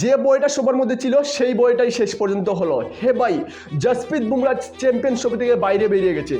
যে বইটা সবার মধ্যে ছিল, সেই বইটাই শেষ পর্যন্ত হলো। হে ভাই, জসপ্রীত বুমরা চ্যাম্পিয়নশিপ থেকে বাইরে বেরিয়ে গেছে।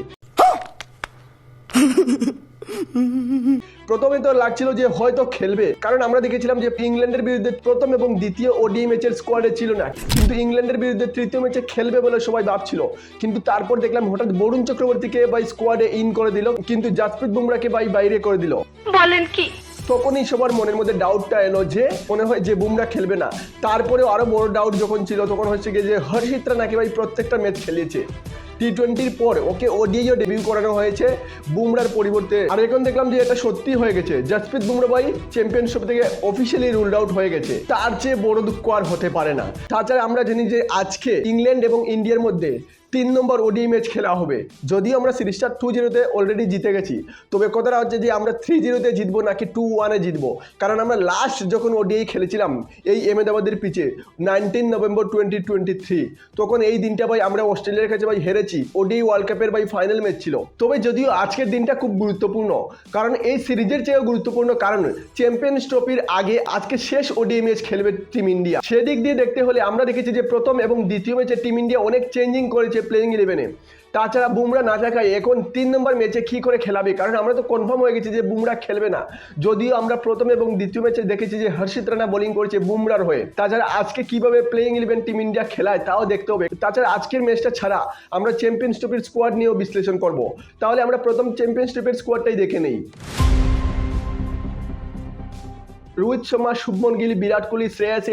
প্রথমে তো লাগছিল যে হয়তো খেলবে, কারণ আমরা দেখেছিলাম যে ইংল্যান্ডের বিরুদ্ধে প্রথম এবং দ্বিতীয় ওডি ম্যাচের স্কোয়াডে ছিল না। কিন্তু ইংল্যান্ডের বিরুদ্ধে তৃতীয় ম্যাচে খেলবে বলে সবাই ভাবছিল। কিন্তু তারপর দেখলাম হঠাৎ বরুণ চক্রবর্তীকে ভাই স্কোয়াডে ইন করে দিল, কিন্তু জাসপ্রীত বুমরাকে ভাই বাইরে করে দিল। বলেন কি? তখনই সবার মনের মধ্যে ডাউটটা এলো যে, মনে হয় যে বুমরা খেলবে না। তারপরে আরও বড় ডাউট যখন ছিল, তখন হচ্ছে গিয়ে যে হর্ষিতরা নাকি ভাই প্রত্যেকটা ম্যাচ খেলিয়েছে টি টোয়েন্টির পর ওকে ওডিআইও ডেবিউ করানো হয়েছে। বুমরার পরিবর্তে আর এখন দেখলাম যে এটা সত্যি হয়ে গেছে। জসপ্রীত বুমরা ভাই চ্যাম্পিয়নশিপ থেকে অফিসিয়ালি রুলড আউট হয়ে গেছে। তার চেয়ে বড় দুঃখ আর হতে পারে না। তাছাড়া আমরা জানি যে আজকে ইংল্যান্ড এবং ইন্ডিয়ার মধ্যে তিন নম্বর ওডি ম্যাচ খেলা হবে। যদিও আমরা সিরিজটা টু জিরোতে অলরেডি জিতে গেছি, তবে কথাটা হচ্ছে যে আমরা থ্রি জিরোতে জিতবো নাকি টু ওয়ানে জিতবো? কারণ আমরা লাস্ট যখন ওডিআই খেলেছিলাম, এই আহমেদাবাদের পিচে nineteen November twenty twenty three তখন এই দিনটা ভাই আমরা অস্ট্রেলিয়ার কাছে ভাই হেরেছি ওডিআই ওয়ার্ল্ড কাপের ভাই ফাইনাল ম্যাচ ছিল। তবে যদিও আজকের দিনটা খুব গুরুত্বপূর্ণ, কারণ এই সিরিজের চেয়েও গুরুত্বপূর্ণ কারণ চ্যাম্পিয়ন্স ট্রফির আগে আজকে শেষ ওডিআই ম্যাচ খেলবে টিম ইন্ডিয়া সেদিক দিয়ে দেখতে হলে আমরা দেখেছি যে প্রথম এবং দ্বিতীয় ম্যাচে টিম ইন্ডিয়া অনেক চেঞ্জিং করেছে প্লেইং ইলেভেনে তাছাড়া বুমরা না থাকায় এখন তিন নম্বর ম্যাচে কী করে খেলাবে? কারণ আমরা তো কনফার্ম হয়ে গেছি যে বুমরা খেলবে না। যদিও আমরা প্রথম এবং দ্বিতীয় ম্যাচে দেখেছি যে হর্ষিত রানা বোলিং করছে বুমরার হয়ে। তাছাড়া আজকে কীভাবে প্লেয়িং ইলেভেন টিম ইন্ডিয়া খেলায় তাও দেখতে হবে। তাছাড়া আজকের ম্যাচটা ছাড়া আমরা চ্যাম্পিয়ন্স ট্রফির স্কোয়াড নিয়েও বিশ্লেষণ করব। তাহলে আমরা প্রথম চ্যাম্পিয়ন্স ট্রফির স্কোয়াডটাই দেখে নেই। રોહિત શર્મા શુભમન ગિલ વિરાટ કોહલી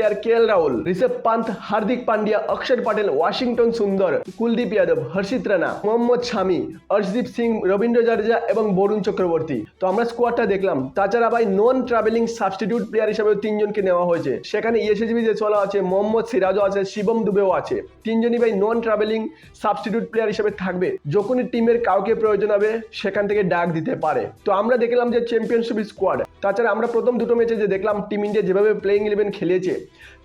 আর কে এল রাহুল, ঋষভ পান্থ হার্দিক পান্ডিয়া, অক্ষর পাটেল, ওয়াশিংটন সুন্দর, কুলদীপ যাদব, হর্ষিত রানা, মোহাম্মদ শামি, অর্শদীপ সিং, রবীন্দ্র জাডেজা এবং বরুণ চক্রবর্তী। তো আমরা স্কোয়াডটা দেখলাম। তাছাড়া ভাই নন ট্রাভেলিং সাবস্টিটিউট প্লেয়ার হিসেবে তিনজনকে নেওয়া হয়েছে। সেখানে ইয়েসেজবি যে চলা আছে, মোহাম্মদ সিরাজও আছে, শিবম দুবেও আছে। তিনজনই ভাই নন ট্রাভেলিং সাবস্টিটিউট প্লেয়ার হিসেবে থাকবে। যখনই টিমের কাউকে প্রয়োজন হবে, সেখান থেকে ডাক দিতে পারে। তো আমরা দেখলাম যে চ্যাম্পিয়নশিপ স্কোয়াড তাছাড়া আমরা প্রথম দুটো ম্যাচে যে দেখলাম টিম ইন্ডিয়া যেভাবে প্লেইং ইলেভেন খেলেছে,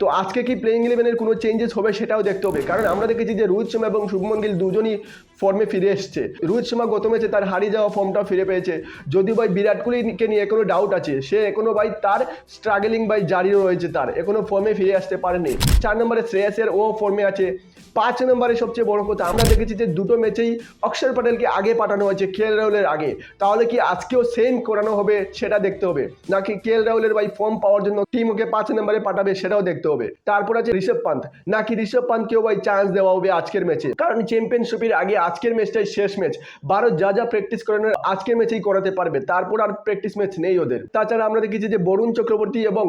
তো আজকে কি প্লেইং ইলেভেনের কোনো চেঞ্জেস হবে সেটাও দেখতে হবে। কারণ আমরা দেখেছি যে রোহিত শর্মা এবং শুভমন গিল দুজনই ফর্মে ফিরে এসছে। রোহিত শর্মা গত ম্যাচে তার হারিয়ে যাওয়া ফর্মটা ফিরে পেয়েছে। যদিও ভাই বিরাট কোহলিকে নিয়ে এখনও ডাউট আছে, সে এখনও ভাই তার স্ট্রাগলিং ভাই জারি রয়েছে তার, এখনও ফর্মে ফিরে আসতে পারেনি। চার নম্বরে শ্রেয়াসের ও ফর্মে আছে। পাঁচ নম্বরে সবচেয়ে বড় কথা, আমরা দেখেছি যে দুটো ম্যাচেই অক্ষর পটেলকে আগে পাঠানো হয়েছে, খেল রাহুলের আগে। তাহলে কি আজকেও সেম করানো হবে সেটা দেখতে হবে। নাকি কে রাহুলের ভাই ফর্ম পাওয়ার জন্য টিম ওকে পাঁচ নম্বরে পাঠাবে সেটাও দেখতে হবে। তারপর আছে ঋষভ পান্থ নাকি ঋষভ পান্তকেও ভাই চান্স দেওয়া হবে আজকের ম্যাচে কারণ চ্যাম্পিয়নশিপের আগে আজকের ম্যাচটাই শেষ ম্যাচ ভারত যা যা প্র্যাকটিস করানোর আজকের ম্যাচেই করাতে পারবে। তারপর আর প্র্যাকটিস ম্যাচ নেই ওদের। তাছাড়া আমরা দেখেছি যে বরুণ চক্রবর্তী এবং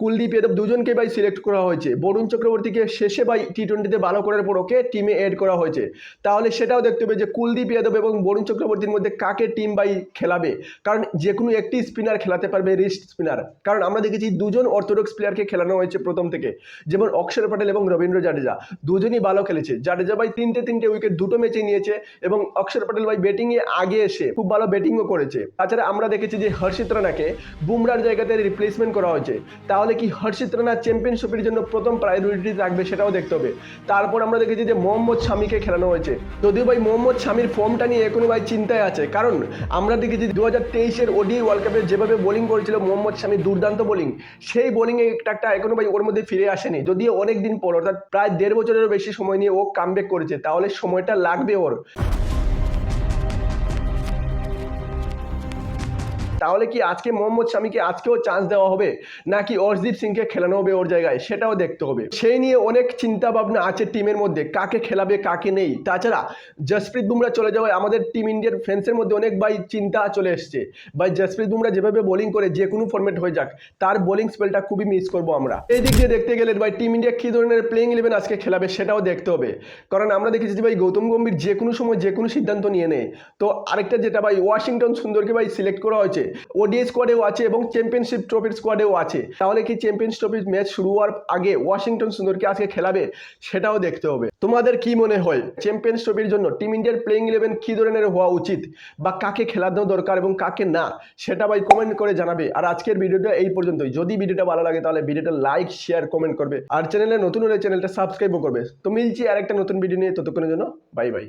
কুলদীপ যাদব দুজনকে ভাই সিলেক্ট করা হয়েছে। বরুণ চক্রবর্তীকে শেষে ভাই টি টোয়েন্টিতে ভালো করার পর ওকে টিমে এড করা হয়েছে। তাহলে সেটাও দেখতে হবে যে কুলদীপ যাদব এবং বরুণ চক্রবর্তীর মধ্যে কাকে টিম ভাই খেলাবে। কারণ যে কোনো একটি স্পিনার খেলাতে পারবে রিস্ট স্পিনার কারণ আমরা দেখেছি দুজন অর্থোডক্স প্লেয়ারকে খেলানো হয়েছে প্রথম থেকে। যেমন অক্ষর পটেল এবং রবীন্দ্র জাডেজা। দুজনই ভালো খেলেছে। জাডেজা ভাই তিনটে তিনটে উইকেট দুটো ম্যাচে নিয়েছে এবং অক্ষর পটেল ভাই ব্যাটিংয়ে আগে এসে খুব ভালো ব্যাটিংও করেছে। তাছাড়া আমরা দেখেছি যে হর্ষিত রানাকে বুমরার জায়গাতে রিপ্লেসমেন্ট করা হয়েছে। তাহলে কি হর্ষিত রানা চ্যাম্পিয়নশিপের জন্য প্রথম প্রায়োরিটি রাখবে সেটাও দেখতে হবে। তারপর আমরা দেখেছি যে মোহাম্মদ শামিকে খেলানো হয়েছে। যদিও ভাই মোহাম্মদ শামির ফর্মটা নিয়ে এখনও ভাই চিন্তায় আছে, কারণ আমরা দেখেছি দু হাজার তেইশের ওডি ওয়ার্ল্ড কাপে যেভাবে বোলিং করেছিল মোহাম্মদ শামি, দুর্দান্ত বোলিং সেই বোলিংয়ে একটা এখনও ভাই ওর মধ্যে ফিরে আসেনি। যদিও অনেক দিন পর, অর্থাৎ প্রায় দেড় বছরেরও বেশি সময় নিয়ে ও কামব্যাক করেছে, তাহলে সময়টা লাগবে ওর। তাহলে কি আজকে মোহাম্মদ শামিকে আজকেও চান্স দেওয়া হবে? নাকি অর্শদীপ সিংকে খেলানো হবে ওর জায়গায়? সেটাও দেখতে হবে। সেই নিয়ে অনেক চিন্তা ভাবনা আছে টিমের মধ্যে, কাকে খেলাবে, কাকে নেই। তাছাড়া জসপ্রীত বুমরা চলে যাওয়ায় আমাদের টিম ইন্ডিয়ার ফ্যান্সের মধ্যে অনেক ভাই চিন্তা চলে এসছে। ভাই, জসপ্রীত বুমরা যেভাবে বোলিং করে, যে কোনো ফর্মেট হয়ে যাক, তার বোলিং স্পেলটা খুবই মিস করব আমরা। এই দিক দিয়ে দেখতে গেলে ভাই টিম ইন্ডিয়া কী ধরনের প্লেইং ইলেভেন আজকে খেলাবে সেটাও দেখতে হবে। কারণ আমরা দেখেছি যে ভাই, গৌতম গম্ভীর যে কোনো সময় যে কোনো সিদ্ধান্ত নিয়ে নেয়। তো আরেকটা যেটা ভাই, ওয়াশিংটন সুন্দরকে ভাই সিলেক্ট করা হয়েছে। ওডিআই স্কোয়াডেও আছে এবং চ্যাম্পিয়নশিপ ট্রফির স্কোয়াডেও আছে। তাহলে কি চ্যাম্পিয়ন্স ট্রফির ম্যাচ শুরু হওয়ার আগে ওয়াশিংটন সুন্দরকে আজকে খেলাবে? সেটাও দেখতে হবে। তোমাদের কি মনে হয়? চ্যাম্পিয়ন্স ট্রফির জন্য টিম ইন্ডিয়ার প্লেইং ইলেভেন কি ধরনের হওয়া উচিত? বা কাকে খেলানো দরকার এবং কাকে না? সেটা ভাই কমেন্ট করে জানাবে। আর আজকের ভিডিওটা এই পর্যন্তই। যদি ভিডিওটা ভালো লাগে তাহলে ভিডিওটা লাইক শেয়ার কমেন্ট করবে। আর চ্যানেলে নতুন হলে চ্যানেলটা সাবস্ক্রাইবও করবে। তো মিলছি আর একটা নতুন ভিডিও নিয়ে। ততক্ষণের জন্য বাই বাই